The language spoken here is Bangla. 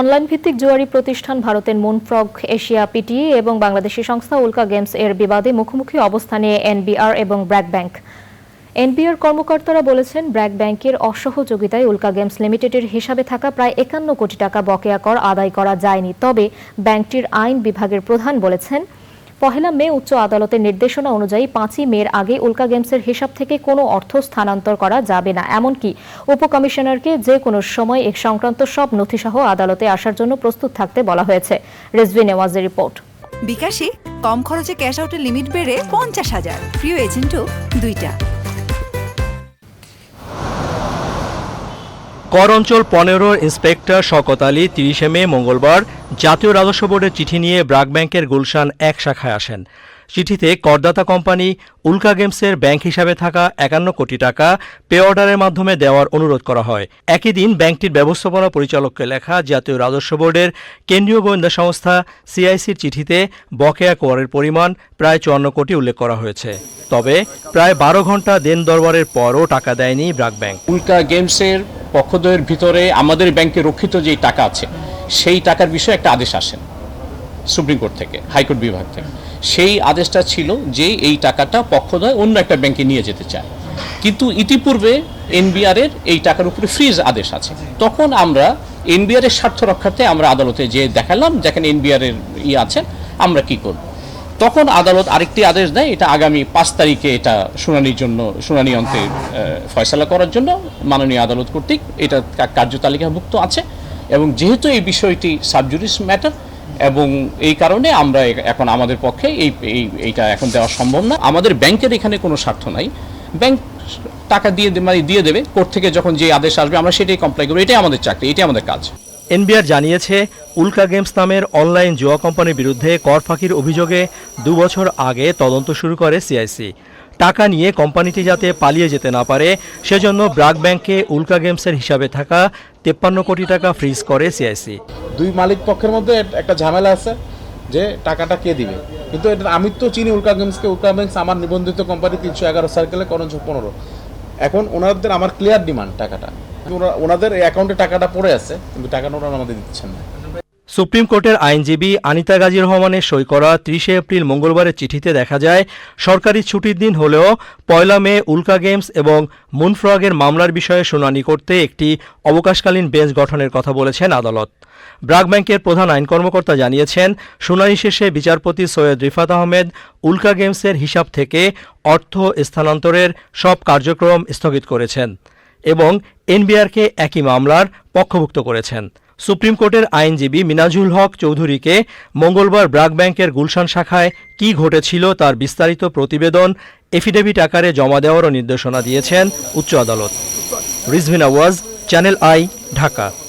অনলাইন ভিত্তিক জুয়ারি প্রতিষ্ঠান ভারতের মুনফ্রগ এশিয়া পিটিই এবং বাংলাদেশি সংস্থা উল্কা গেমস এর বিবাদে মুখোমুখি অবস্থানে এনবিআর এবং ব্র্যাক ব্যাংক। এনবিআর কর্মকর্তারা বলেছেন, ব্র্যাক ব্যাংকের অসহযোগিতায় উল্কা গেমস লিমিটেডের হিসাবে থাকা প্রায় একান্ন কোটি টাকা বকেয়া কর আদায় করা যায়নি। তবে ব্যাংকটির আইন বিভাগের প্রধান বলেছেন পহেলা মে উচ্চ আদালতের নির্দেশনা অনুযায়ী পাঁচই মের আগে উল্কা গেমসের হিসাব থেকে কোনো অর্থ স্থানান্তর করা যাবে না। এমনকি উপকমিশনারকে যে কোনো সময় এ সংক্রান্ত সব নথিসহ আদালতে আসার জন্য প্রস্তুত থাকতে বলা হয়েছে। রেজভি নেওয়াজের রিপোর্ট। বিকাশে কম খরচে ক্যাশ আউটের লিমিট বেড়ে পঞ্চাশ হাজার। প্রিয় এজেন্টও দুইটা। কর অঞ্চল পনেরোর ইন্সপেক্টর শকত আলী তিরিশে মে মঙ্গলবার জাতীয় রাজস্ব বোর্ডের চিঠি নিয়ে ব্রাক ব্যাংকের গুলশান এক শাখায় আসেন। চিঠিতে করদাতা কোম্পানি উল্কা গেমসের ব্যাংক হিসাবে থাকা একান্ন কোটি টাকা পে অর্ডারের মাধ্যমে দেওয়ার অনুরোধ করা হয়। একই দিন ব্যাংকটির ব্যবস্থাপনা পরিচালককে লেখা জাতীয় রাজস্ব বোর্ডের কেন্দ্রীয় গোয়েন্দা সংস্থা সিআইসির চিঠিতে বকেয়া করের পরিমাণ প্রায় চুয়ান্ন কোটি উল্লেখ করা হয়েছে। তবে প্রায় বারো ঘণ্টা দেন দরবারের পরও টাকা দেয়নি ব্রাক ব্যাংক। উল্কা গেমসের পক্ষদ্বয়ের ভিতরে আমাদের ব্যাংকে রক্ষিত যেই টাকা আছে সেই টাকার বিষয়ে একটা আদেশ আসেন সুপ্রিম কোর্ট থেকে, হাইকোর্ট বিভাগ থেকে। সেই আদেশটা ছিল যে এই টাকাটা পক্ষদ্বয় অন্য একটা ব্যাংকে নিয়ে যেতে চায়। কিন্তু ইতিপূর্বে এনবিআর এর এই টাকার উপরে ফ্রিজ আদেশ আছে। তখন আমরা এনবিআর এর স্বার্থ রক্ষার্থে আমরা আদালতে যে দেখালাম যেখানে এনবিআর এর ই আছে, আমরা কি করব? তখন আদালত আরেকটি আদেশ দেয়, এটা আগামী পাঁচ তারিখে এটা শুনানির জন্য, শুনানি অন্তে ফয়সালা করার জন্য মাননীয় আদালত কর্তৃক এটা কার্যতালিকাভুক্ত আছে। এবং যেহেতু এই বিষয়টি সাবজুডিস ম্যাটার এবং এই কারণে আমরা এখন আমাদের পক্ষে এই, এই- এইটা এখন দেওয়া সম্ভব না। আমাদের ব্যাংকের এখানে কোনো স্বার্থ নাই। ব্যাংক টাকা দিয়ে মানে দিয়ে দেবে। কোর্ট থেকে যখন যে আদেশ আসবে, আমরা সেটাই কমপ্লাই করব। এটাই আমাদের চাকরি, এটাই আমাদের কাজ। এনবিআর জানিয়েছে, উল্কা গেমস নামের অনলাইন জুয়া কোম্পানির বিরুদ্ধে কর ফাঁকির অভিযোগে দুবছর আগে তদন্ত শুরু করে সিআইসি। টাকা নিয়ে কোম্পানিটি যাতে পালিয়ে যেতে না পারে, সেজন্য ব্রাক ব্যাংকে উল্কা গেমসের হিসাবে থাকা তেপ্পান্ন কোটি টাকা ফ্রিজ করে সিআইসি। দুই মালিক পক্ষের মধ্যে একটা ঝামেলা আছে যে টাকাটা কে দিবে। কিন্তু এটা আমি তো চিনি উল্কা গেমসকে, উল্কা গেমস আমার নিবন্ধিত কোম্পানি তিনশো এগারো সার্কেলে করঞ্চ পনেরো। এখন ওনাদের আমার ক্লিয়ার ডিমান্ড টাকাটা। ওনাদের অ্যাকাউন্টে টাকাটা পড়ে আছে, কিন্তু টাকাটা ওনারা আমাদের দিচ্ছেন না। সুপ্রিম কোর্টের আইনজীবী আনিতা গাজী রহমানের সই করা ত্রিশে এপ্রিল মঙ্গলবারের চিঠিতে দেখা যায়, সরকারি ছুটির দিন হলেও পয়লা মে, উল্কা গেমস এবং মুনফ্রগের মামলার বিষয়ে শুনানি করতে একটি অবকাশকালীন বেঞ্চ গঠনের কথা বলেছেন আদালত। ব্রাক ব্যাংকের প্রধান আইন কর্মকর্তা জানিয়েছেন, শুনানি শেষে বিচারপতি সৈয়দ রিফাত আহমেদ উল্কা গেমসের হিসাব থেকে অর্থ স্থানান্তরের সব কার্যক্রম স্থগিত করেছেন এবং এনবিআরকে একই মামলার পক্ষভুক্ত করেছেন। সুপ্রিম কোর্টের আইনজীবী মিনাজুল হক চৌধুরীকে মঙ্গলবার ব্রাক ব্যাংকের গুলশান শাখায় কি ঘটেছিল তার বিস্তারিত প্রতিবেদন এফিডেভিট আকারে জমা দেওয়ারও নির্দেশনা দিয়েছেন উচ্চ আদালত। রিজভিন আওয়াজ চ্যানেল আই, ঢাকা।